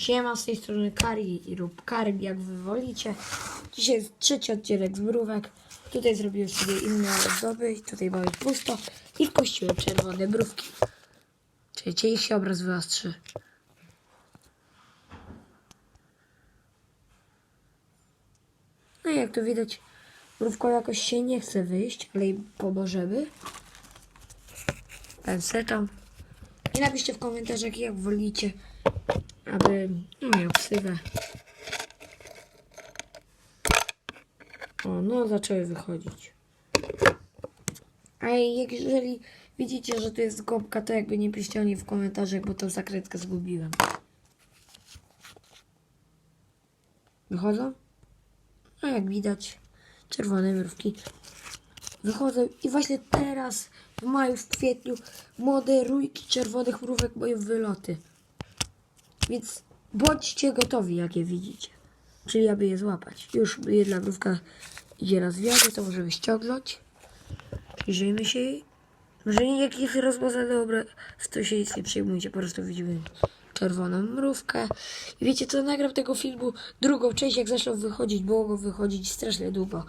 Siema, z tej strony Kari i rób Karim, jak wy wolicie. Dzisiaj jest trzeci odcinek z mrówek. Tutaj zrobiłem sobie inne ozdoby, i tutaj mamy pusto i wkościłem czerwone mrówki. Czekajcie, ich się obraz wyostrzy. No i jak tu widać, mrówko jakoś się nie chce wyjść, ale jej pomożemy. Pensetą. I napiszcie w komentarzach, jak wolicie, aby no, miał ksywę. O, no zaczęły wychodzić. A jeżeli widzicie, że to jest gąbka, to jakby nie piszcie o niej w komentarzach, bo tą zakrętkę zgubiłem. Wychodzą? No jak widać, czerwone mrówki wychodzą i właśnie teraz w maju, w kwietniu młode rójki czerwonych mrówek mają wyloty. Więc bądźcie gotowi, jak je widzicie. Czyli aby je złapać. Już jedna mrówka idzie na zwiady, to możemy ściągnąć. Przyjrzyjmy się jej. Może jakich rozpoznanych obraz, to się nic nie przejmujcie, po prostu widzimy czerwoną mrówkę. I wiecie co, nagram tego filmu drugą część, jak zaczną wychodzić, bo mogą wychodzić strasznie długo.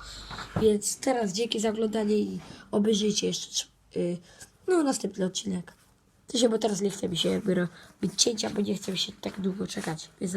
Więc teraz dzięki za oglądanie i obejrzyjcie jeszcze yy, no, następny odcinek. To się, bo teraz nie chce mi się robić cięcia, bo nie chce mi się tak długo czekać. Więc